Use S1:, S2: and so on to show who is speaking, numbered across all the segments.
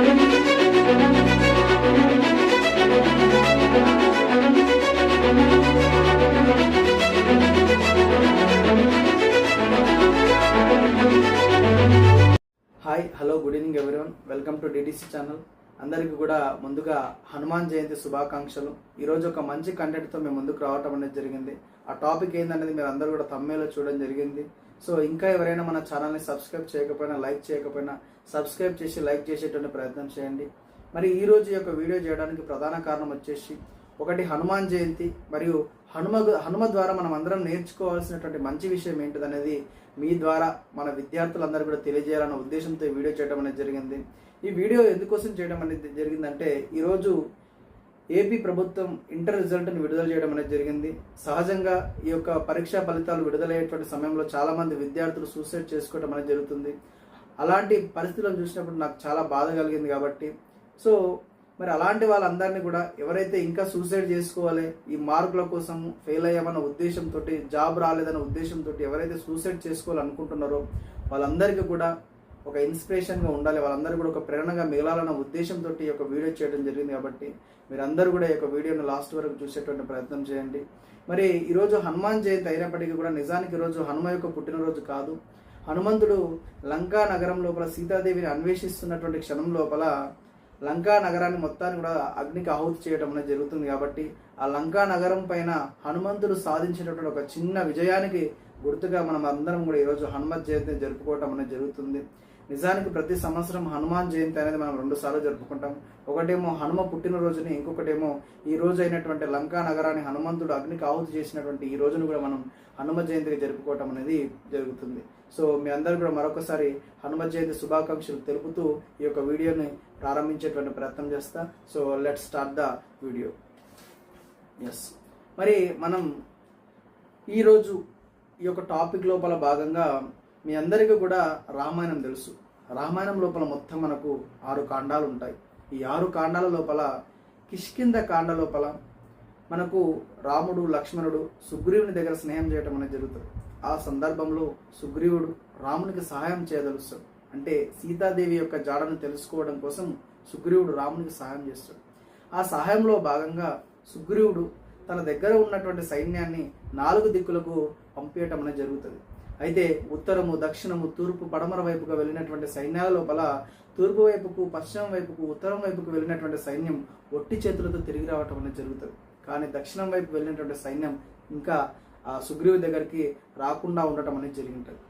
S1: Hi hello good evening everyone. Welcome to DDC channel. అందరికీ కూడా ముందుగా హనుమాన్ జయంతి శుభాకాంక్షలు. ఈరోజు ఒక మంచి కంటెంట్తో మేము ముందుకు రావటం అనేది జరిగింది. ఆ టాపిక్ ఏందనేది మీరు అందరూ కూడా తమ్మేలో చూడడం జరిగింది. సో ఇంకా ఎవరైనా మన ఛానల్ని సబ్స్క్రైబ్ చేయకపోయినా లైక్ చేయకపోయినా సబ్స్క్రైబ్ చేసి లైక్ చేసేటువంటి ప్రయత్నం చేయండి. మరి ఈ రోజు యొక్క వీడియో చేయడానికి ప్రధాన కారణం వచ్చేసి ఒకటి హనుమాన్ జయంతి మరియు హనుమ హనుమ ద్వారా మనం అందరం నేర్చుకోవాల్సినటువంటి మంచి విషయం ఏంటిదనేది మీ ద్వారా మన విద్యార్థులందరూ కూడా తెలియజేయాలన్న ఉద్దేశంతో ఈ వీడియో చేయడం అనేది జరిగింది. ఈ వీడియో ఎందుకోసం చేయడం అనేది జరిగిందంటే ఈరోజు ఏపీ ప్రభుత్వం ఇంటర్ రిజల్ట్ని విడుదల చేయడం అనేది జరిగింది. సహజంగా ఈ యొక్క పరీక్షా ఫలితాలు విడుదలయ్యేటువంటి సమయంలో చాలామంది విద్యార్థులు సూసైడ్ చేసుకోవడం అనేది జరుగుతుంది. అలాంటి పరిస్థితులను చూసినప్పుడు నాకు చాలా బాధ కలిగింది కాబట్టి. సో మరి అలాంటి వాళ్ళందరినీ కూడా ఎవరైతే ఇంకా సూసైడ్ చేసుకోవాలి ఈ మార్కుల కోసం ఫెయిల్ అయ్యామన్న ఉద్దేశంతో జాబ్ రాలేదన్న ఉద్దేశంతో ఎవరైతే సూసైడ్ చేసుకోవాలనుకుంటున్నారో వాళ్ళందరికీ కూడా ఒక ఇన్స్పిరేషన్గా ఉండాలి. వాళ్ళందరూ కూడా ఒక ప్రేరణగా మిగలాలన్న ఉద్దేశంతో ఈ యొక్క వీడియో చేయడం జరిగింది కాబట్టి మీరందరూ కూడా ఈ యొక్క వీడియోను లాస్ట్ వరకు చూసేటువంటి ప్రయత్నం చేయండి. మరి ఈరోజు హనుమాన్ జయంతి అయినప్పటికీ కూడా నిజానికి ఈరోజు హనుమ యొక్క పుట్టినరోజు కాదు. హనుమంతుడు లంకా నగరం లోపల సీతాదేవిని అన్వేషిస్తున్నటువంటి క్షణం లోపల లంకా నగరాన్ని మొత్తాన్ని కూడా అగ్నికి ఆహుతి చేయడం అనేది జరుగుతుంది కాబట్టి ఆ లంకా నగరం పైన హనుమంతుడు సాధించినటువంటి ఒక చిన్న విజయానికి గుర్తుగా మనం అందరం కూడా ఈరోజు హనుమత్ జయంతిని జరుపుకోవటం అనేది జరుగుతుంది. నిజానికి ప్రతి సంవత్సరం హనుమాన్ జయంతి అనేది మనం రెండు సార్లు జరుపుకుంటాం. ఒకటేమో హనుమ పుట్టినరోజుని ఇంకొకటేమో ఈ రోజు అయినటువంటి లంకా నగరాన్ని హనుమంతుడు అగ్నికి ఆహుతి చేసినటువంటి ఈ రోజును కూడా మనం హనుమ జయంతికి జరుపుకోవటం అనేది జరుగుతుంది. సో మీ అందరూ కూడా మరొకసారి హనుమ జయంతి శుభాకాంక్షలు తెలుపుతూ ఈ యొక్క వీడియోని ప్రారంభించేటువంటి ప్రయత్నం చేస్తా. So let start the video. Yes మరి మనం ఈరోజు ఈ యొక్క టాపిక్ లోపల భాగంగా మీ అందరికీ కూడా రామాయణం తెలుసు. రామాయణం లోపల మొత్తం మనకు ఆరు కాండాలు ఉంటాయి. ఈ ఆరు కాండాల లోపల కిష్కింద కాండ లోపల మనకు రాముడు లక్ష్మణుడు సుగ్రీవుని దగ్గర స్నేహం చేయటం అనేది జరుగుతుంది. ఆ సందర్భంలో సుగ్రీవుడు రామునికి సహాయం చేయదలుస్తాడు. అంటే సీతాదేవి యొక్క జాడను తెలుసుకోవడం కోసం సుగ్రీవుడు రామునికి సహాయం చేస్తాడు. ఆ సహాయంలో భాగంగా సుగ్రీవుడు తన దగ్గర ఉన్నటువంటి సైన్యాన్ని నాలుగు దిక్కులకు పంపించటం అనేది జరుగుతుంది. అయితే ఉత్తరము దక్షిణము తూర్పు పడమర వైపుగా వెళ్ళినటువంటి సైన్యాల లోపల తూర్పు వైపుకు పశ్చిమ వైపుకు ఉత్తరం వైపుకు వెళ్ళినటువంటి సైన్యం ఒట్టి చేతులతో తిరిగి రావటం అనేది జరుగుతుంది. కానీ దక్షిణం వైపు వెళ్ళినటువంటి సైన్యం ఇంకా ఆ సుగ్రీవు దగ్గరికి రాకుండా ఉండటం అనేది జరిగి ఉంటుంది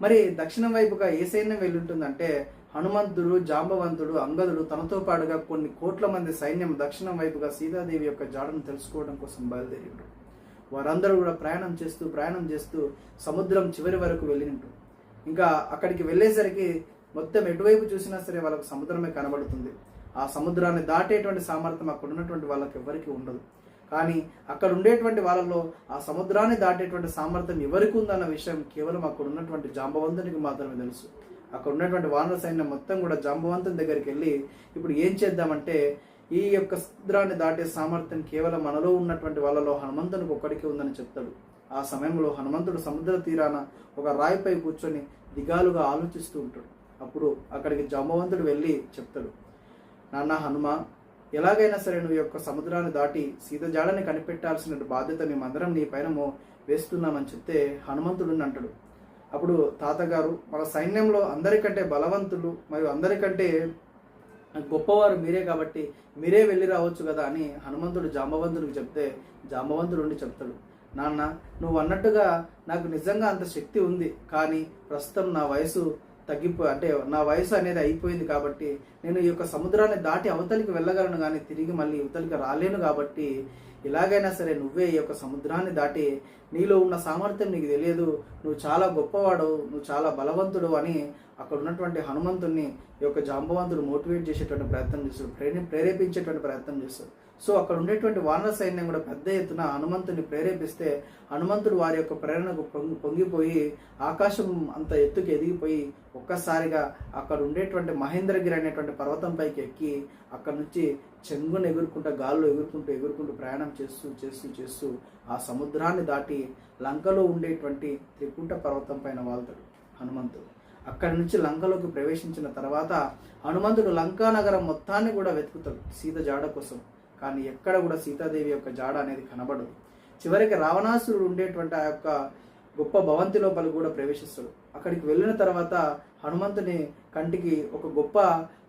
S1: మరి దక్షిణం వైపుగా ఏ సైన్యం వెళ్ళుంటుందంటే హనుమంతుడు జాంబవంతుడు అంగదుడు తనతో పాటుగా కొన్ని కోట్ల మంది సైన్యం దక్షిణం వైపుగా సీతాదేవి యొక్క జాడను తెలుసుకోవడం కోసం బయలుదేరి వారందరూ కూడా ప్రయాణం చేస్తూ ప్రయాణం చేస్తూ సముద్రం చివరి వరకు వెళ్ళినట్టు ఇంకా అక్కడికి వెళ్ళేసరికి మొత్తం ఎటువైపు చూసినా సరే వాళ్ళకు సముద్రమే కనబడుతుంది. ఆ సముద్రాన్ని దాటేటువంటి సామర్థ్యం అక్కడ ఉన్నటువంటి వాళ్ళకి ఎవరికి ఉండదు. కానీ అక్కడ ఉండేటువంటి వాళ్ళలో ఆ సముద్రాన్ని దాటేటువంటి సామర్థ్యం ఎవరికి ఉందన్న విషయం కేవలం అక్కడ ఉన్నటువంటి జాంబవంతునికి మాత్రమే తెలుసు. అక్కడ ఉన్నటువంటి వానర సైన్యం మొత్తం కూడా జాంబవంతుని దగ్గరికి వెళ్ళి ఇప్పుడు ఏం చేద్దామంటే ఈ యొక్క సముద్రాన్ని దాటే సామర్థ్యం కేవలం మనలో ఉన్నటువంటి వాళ్ళలో హనుమంతునికి ఒక్కడికి ఉందని చెప్తాడు. ఆ సమయంలో హనుమంతుడు సముద్ర తీరాన ఒక రాయిపై కూర్చొని దిగాలుగా ఆలోచిస్తూ ఉంటాడు. అప్పుడు అక్కడికి జాంబవంతుడు వెళ్ళి చెప్తాడు నాన్న హనుమ ఎలాగైనా సరే నువ్వు యొక్క సముద్రాన్ని దాటి సీత జాడని కనిపెట్టాల్సిన బాధ్యత మేమందరం నీ పైన వేస్తున్నామని చెప్తే హనుమంతుడు అంటాడు. అప్పుడు తాతగారు మన సైన్యంలో అందరికంటే బలవంతులు మరియు అందరికంటే గొప్పవారు మీరే కాబట్టి మీరే వెళ్ళి రావచ్చు కదా అని హనుమంతుడు జాంబవంతుడికి చెప్తే జాంబవంతుడు ఉండి చెప్తాడు. నాన్న నువ్వు అన్నట్టుగా నాకు నిజంగా అంత శక్తి ఉంది కానీ ప్రస్తుతం నా వయసు తగ్గిపో అంటే నా వయసు అనేది అయిపోయింది కాబట్టి నేను ఈ యొక్క సముద్రాన్ని దాటి అవతలికి వెళ్ళగలను కానీ తిరిగి మళ్ళీ ఇవతలికి రాలేను కాబట్టి ఇలాగైనా సరే నువ్వే ఈ యొక్క సముద్రాన్ని దాటి నీలో ఉన్న సామర్థ్యం నీకు తెలియదు. నువ్వు చాలా గొప్పవాడు నువ్వు చాలా బలవంతుడు అని అక్కడ ఉన్నటువంటి హనుమంతుడిని ఈ యొక్క జాంబవంతుడు మోటివేట్ చేసేటువంటి ప్రయత్నం చేస్తాడు ప్రేరే ప్రేరేపించేటువంటి ప్రయత్నం చేస్తాడు సో అక్కడ ఉండేటువంటి వానర సైన్యం కూడా పెద్ద ఎత్తున హనుమంతుని ప్రేరేపిస్తే హనుమంతుడు వారి యొక్క ప్రేరణకు పొంగి పొంగిపోయి ఆకాశం అంత ఎత్తుకి ఎదిగిపోయి ఒక్కసారిగా అక్కడ ఉండేటువంటి మహేంద్రగిరి అనేటువంటి పర్వతం పైకి ఎక్కి అక్కడ నుంచి చెంగును ఎగురుకుంటూ గాల్లో ఎగురుకుంటూ ఎగురుకుంటూ ప్రయాణం చేస్తూ చేస్తూ చేస్తూ ఆ సముద్రాన్ని దాటి లంకలో ఉండేటువంటి త్రికుంట పర్వతం పైన వాళ్తాడు హనుమంతుడు. అక్కడి నుంచి లంకలోకి ప్రవేశించిన తర్వాత హనుమంతుడు లంకా నగరం మొత్తాన్ని కూడా వెతుకుతాడు సీత జాడ కోసం. కానీ ఎక్కడ కూడా సీతాదేవి యొక్క జాడ అనేది కనబడదు. చివరికి రావణాసురుడు ఉండేటువంటి ఆ యొక్క గొప్ప భవంతి లోపల కూడా ప్రవేశిస్తాడు. అక్కడికి వెళ్ళిన తర్వాత హనుమంతుని కంటికి ఒక గొప్ప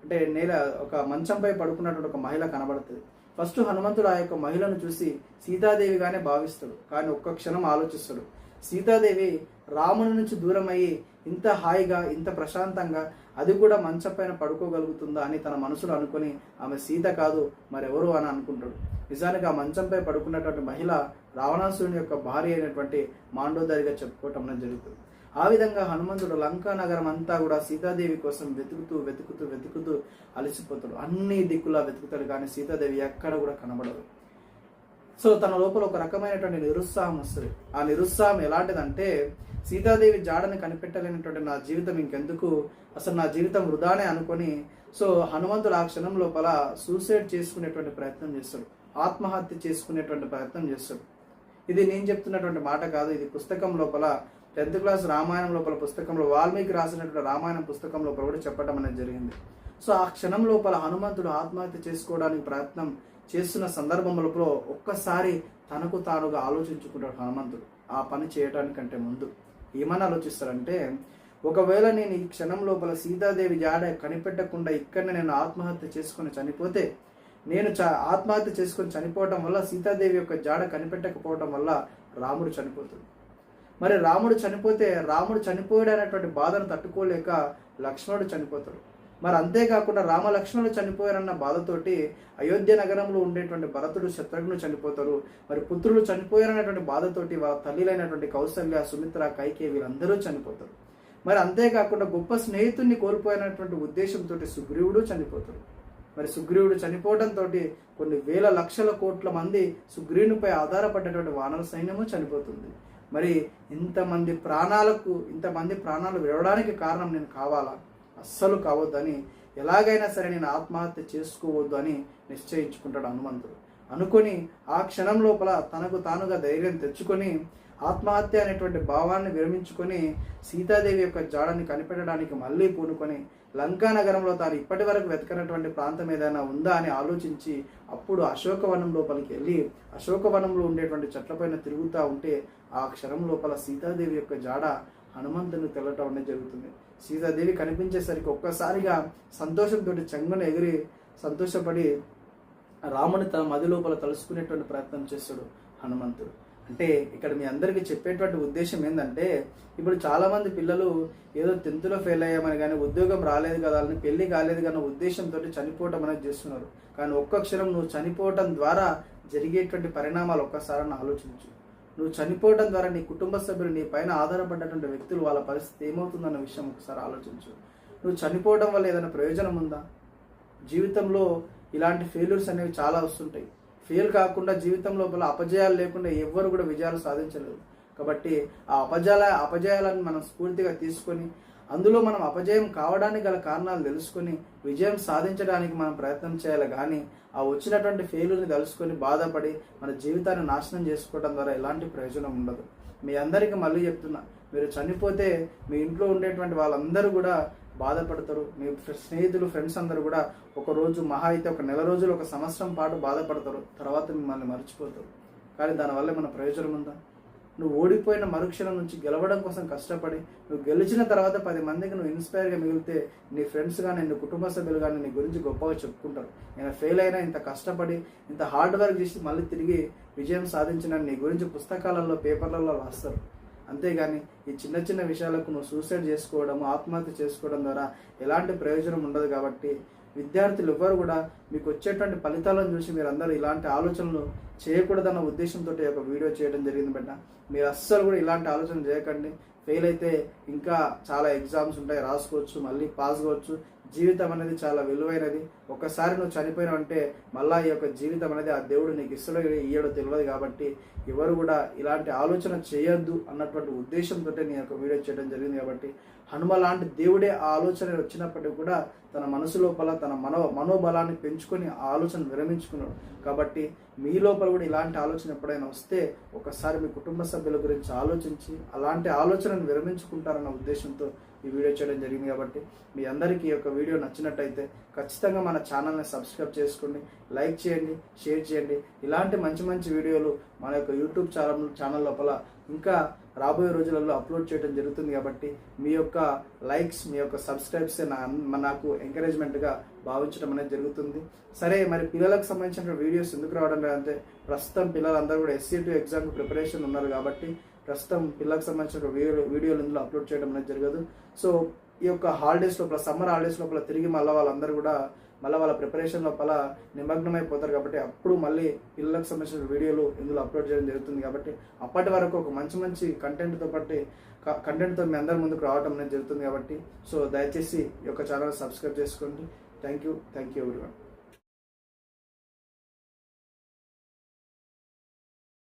S1: అంటే నేల ఒక మంచంపై పడుకున్నటువంటి ఒక మహిళ కనబడుతుంది. ఫస్ట్ హనుమంతుడు ఆ యొక్క మహిళను చూసి సీతాదేవిగానే భావిస్తాడు. కానీ ఒక్క క్షణం ఆలోచిస్తాడు. సీతాదేవి రాముని నుంచి దూరం అయ్యి ఇంత హాయిగా ఇంత ప్రశాంతంగా అది కూడా మంచపైన పడుకోగలుగుతుందా అని తన మనసులో అనుకొని ఆమె సీత కాదు మరెవరు అని అనుకుంటాడు. నిజానికి ఆ మంచంపై పడుకున్నటువంటి మహిళ రావణాసురుని యొక్క భార్య అయినటువంటి మాండోదరిగా చెప్పుకోవటం జరుగుతుంది. ఆ విధంగా హనుమంతుడు లంకా నగరం అంతా కూడా సీతాదేవి కోసం వెతుకుతూ వెతుకుతూ వెతుకుతూ అలసిపోతాడు. అన్ని దిక్కులా వెతుకుతాడు కానీ సీతాదేవి ఎక్కడ కూడా కనబడదు. సో తన లోపల ఒక రకమైనటువంటి నిరుత్సాహం వస్తుంది. ఆ నిరుత్సాహం ఎలాంటిదంటే సీతాదేవి జాడని కనిపెట్టలేనటువంటి నా జీవితం ఇంకెందుకు? అసలు నా జీవితం వృధానే అనుకొని సో హనుమంతుడు ఆ క్షణం లోపల సూసైడ్ చేసుకునేటువంటి ప్రయత్నం చేస్తాడు. ఆత్మహత్య చేసుకునేటువంటి ప్రయత్నం చేస్తాడు. ఇది నేను చెప్తున్నటువంటి మాట కాదు ఇది పుస్తకం లోపల టెన్త్ క్లాస్ రామాయణం లోపల పుస్తకంలో వాల్మీకి రాసినటువంటి రామాయణం పుస్తకం లోపల కూడా చెప్పడం అనేది జరిగింది. సో ఆ క్షణం లోపల హనుమంతుడు ఆత్మహత్య చేసుకోవడానికి ప్రయత్నం చేస్తున్న సందర్భంలో ఒక్కసారి తనకు తానుగా ఆలోచించుకుంటాడు హనుమంతుడు. ఆ పని చేయడానికంటే ముందు ఏమని ఆలోచిస్తారంటే ఒకవేళ నేను ఈ క్షణం లోపల సీతాదేవి జాడ కనిపెట్టకుండా ఇక్కడనే నేను ఆత్మహత్య చేసుకుని చనిపోతే నేను చ ఆత్మహత్య చేసుకొని చనిపోవటం వల్ల సీతాదేవి యొక్క జాడ కనిపెట్టకపోవటం వల్ల రాముడు చనిపోతుంది మరి రాముడు చనిపోతే రాముడు చనిపోయాడు అనేటువంటి బాధను తట్టుకోలేక లక్ష్మణుడు చనిపోతాడు. మరి అంతేకాకుండా రామలక్ష్మణుడు చనిపోయారన్న బాధతోటి అయోధ్య నగరంలో ఉండేటువంటి భరతుడు శత్రుఘ్నుడు చనిపోతారు. మరి పుత్రులు చనిపోయారనేటువంటి బాధతోటి వాళ్ళ తల్లిలైనటువంటి కౌశల్య సుమిత్ర కైకే వీళ్ళందరూ చనిపోతారు. మరి అంతేకాకుండా గొప్ప స్నేహితుడిని కోల్పోయినటువంటి ఉద్దేశంతో సుగ్రీవుడు చనిపోతాడు. మరి సుగ్రీవుడు చనిపోవడంతో కొన్ని వేల లక్షల కోట్ల మంది సుగ్రీవునిపై ఆధారపడ్డటువంటి వానర సైన్యము చనిపోతుంది. మరి ఇంతమంది ప్రాణాలకు ఇంతమంది ప్రాణాలు విడవడానికి కారణం నేను కావాలా? అస్సలు కావద్దని ఎలాగైనా సరే నేను ఆత్మహత్య చేసుకోవద్దు అని నిశ్చయించుకుంటాడు హనుమంతుడు. అనుకొని ఆ క్షణం లోపల తనకు తానుగా ధైర్యం తెచ్చుకొని ఆత్మహత్య అనేటువంటి భావాన్ని విరమించుకొని సీతాదేవి యొక్క జాడని కనిపెట్టడానికి మళ్ళీ పూనుకొని లంకా నగరంలో తాను ఇప్పటి వరకు వెతకనటువంటి ప్రాంతం ఏదైనా ఉందా అని ఆలోచించి అప్పుడు అశోకవనం లోపలికి వెళ్ళి అశోకవనంలో ఉండేటువంటి చెట్లపైన తిరుగుతూ ఉంటే ఆ క్షణం లోపల సీతాదేవి యొక్క జాడ హనుమంతుని తెల్లటం అనేది జరుగుతుంది. సీతాదేవి కనిపించేసరికి ఒక్కసారిగా సంతోషంతో చంగను ఎగిరి సంతోషపడి రాముని తన మది లోపల తలుసుకునేటువంటి ప్రయత్నం చేస్తాడు హనుమంతుడు. అంటే ఇక్కడ మీ అందరికీ చెప్పేటువంటి ఉద్దేశం ఏంటంటే ఇప్పుడు చాలామంది పిల్లలు ఏదో టెన్త్లో ఫెయిల్ అయ్యామని కానీ ఉద్యోగం రాలేదు కదా అని పెళ్ళి కాలేదు కానీ ఉద్దేశంతో చనిపోవటం అనేది చేస్తున్నారు. కానీ ఒక్క క్షణం నువ్వు చనిపోవటం ద్వారా జరిగేటువంటి పరిణామాలు ఒక్కసారి ఆలోచించు. నువ్వు చనిపోవడం ద్వారా నీ కుటుంబ సభ్యులు నీ పైన ఆధారపడ్డటువంటి వ్యక్తులు వాళ్ళ పరిస్థితి ఏమవుతుందన్న విషయం ఒకసారి ఆలోచించు. నువ్వు చనిపోవడం వల్ల ఏదైనా ప్రయోజనం ఉందా? జీవితంలో ఇలాంటి ఫెయిల్యూర్స్ అనేవి చాలా వస్తుంటాయి. ఫెయిల్ కాకుండా జీవితం లోపల అపజయాలు లేకుండా ఎవ్వరు కూడా విజయాలు సాధించలేరు. కాబట్టి ఆ అపజయాల అపజయాలను మనం స్ఫూర్తిగా తీసుకొని అందులో మనం అపజయం కావడానికి గల కారణాలు తెలుసుకొని విజయం సాధించడానికి మనం ప్రయత్నం చేయాలి. కానీ ఆ వచ్చినటువంటి ఫెయిల్యూర్ని తెలుసుకొని బాధపడి మన జీవితాన్ని నాశనం చేసుకోవడం ద్వారా ఎలాంటి ప్రయోజనం ఉండదు. మీ అందరికీ మళ్ళీ చెప్తున్నా మీరు చనిపోతే మీ ఇంట్లో ఉండేటువంటి వాళ్ళందరూ కూడా బాధపడతారు. మీ స్నేహితులు ఫ్రెండ్స్ అందరూ కూడా ఒక రోజు మహా అయితే ఒక నెల రోజులు ఒక సంవత్సరం పాటు బాధపడతారు. తర్వాత మిమ్మల్ని మర్చిపోతారు. కానీ దానివల్ల మన ప్రయోజనం ఉందా? నువ్వు ఓడిపోయిన మరుక్షణం నుంచి గెలవడం కోసం కష్టపడి నువ్వు గెలిచిన తర్వాత పది మందికి నువ్వు ఇన్స్పైర్గా మిగిలితే నీ ఫ్రెండ్స్ కానీ నీ కుటుంబ సభ్యులు కానీ నీ గురించి గొప్పగా చెప్పుకుంటారు. నేను ఫెయిల్ అయినా ఇంత కష్టపడి ఇంత హార్డ్ వర్క్ చేసి మళ్ళీ తిరిగి విజయం సాధించిన నీ గురించి పుస్తకాలలో పేపర్లలో రాస్తారు. అంతేగాని ఈ చిన్న చిన్న విషయాలకు నువ్వు సూసైడ్ చేసుకోవడం ఆత్మహత్య చేసుకోవడం ద్వారా ఎలాంటి ప్రయోజనం ఉండదు కాబట్టి విద్యార్థులు ఎవ్వరు కూడా మీకు వచ్చేటువంటి ఫలితాలను చూసి మీరు అందరూ ఇలాంటి ఆలోచనలు చేయకూడదన్న ఉద్దేశంతో ఒక వీడియో చేయడం జరిగింది బిడ్డ మీరు అస్సలు కూడా ఇలాంటి ఆలోచన చేయకండి. ఫెయిల్ అయితే ఇంకా చాలా ఎగ్జామ్స్ ఉంటాయి రాసుకోవచ్చు మళ్ళీ పాస్ కావచ్చు. జీవితం అనేది చాలా విలువైనది. ఒకసారి నువ్వు చనిపోయినావంటే మళ్ళా ఈ యొక్క జీవితం అనేది ఆ దేవుడు నీకు ఇస్తాడో ఇయ్యడో తెలియదు కాబట్టి ఎవరు కూడా ఇలాంటి ఆలోచన చేయొద్దు అన్నటువంటి ఉద్దేశంతో నేను యొక్క వీడియో చేయడం జరిగింది కాబట్టి హనుమ లాంటి దేవుడే ఆ ఆలోచన వచ్చినప్పటికీ కూడా తన మనసు లోపల తన మనో మనోబలాన్ని పెంచుకొని ఆ ఆలోచన విరమించుకున్నాడు. కాబట్టి మీ లోపల కూడా ఇలాంటి ఆలోచన ఎప్పుడైనా వస్తే ఒకసారి మీ కుటుంబ సభ్యుల గురించి ఆలోచించి అలాంటి ఆలోచనను విరమించుకుంటారన్న ఉద్దేశంతో ఈ వీడియో చేయడం జరిగింది కాబట్టి మీ అందరికీ ఈ యొక్క వీడియో నచ్చినట్టయితే ఖచ్చితంగా మన ఛానల్ని సబ్స్క్రైబ్ చేసుకోండి లైక్ చేయండి షేర్ చేయండి. ఇలాంటి మంచి మంచి వీడియోలు మన యొక్క యూట్యూబ్ ఛానల్ ఛానల్ లోపల ఇంకా రాబోయే రోజులలో అప్లోడ్ చేయడం జరుగుతుంది కాబట్టి మీ యొక్క లైక్స్ మీ యొక్క సబ్స్క్రైబ్స్ నా నాకు ఎంకరేజ్మెంట్గా భావించడం అనేది జరుగుతుంది. సరే మరి పిల్లలకు సంబంధించిన వీడియోస్ ఎందుకు రావడం లేదంటే ప్రస్తుతం పిల్లలందరూ కూడా ఎస్సీ టూ ఎగ్జామ్ ప్రిపరేషన్ ఉన్నారు కాబట్టి ప్రస్తుతం పిల్లలకు సంబంధించిన వీడియో వీడియోలు ఇందులో అప్లోడ్ చేయడం అనేది జరగదు. సో ఈ యొక్క హాలిడేస్ లోపల సమ్మర్ హాలిడేస్ లోపల తిరిగి మళ్ళీ వాళ్ళందరూ కూడా మళ్ళీ వాళ్ళ ప్రిపరేషన్ లోపల నిమగ్నమైపోతారు కాబట్టి అప్పుడు మళ్ళీ పిల్లలకు సంబంధించిన వీడియోలు ఇందులో అప్లోడ్ చేయడం జరుగుతుంది కాబట్టి అప్పటి వరకు ఒక మంచి మంచి కంటెంట్తో పాటు కంటెంట్తో మీ అందరి ముందుకు రావడం అనేది జరుగుతుంది కాబట్టి సో దయచేసి ఈ యొక్క ఛానల్ సబ్స్క్రైబ్ చేసుకోండి. Thank you thank you everyone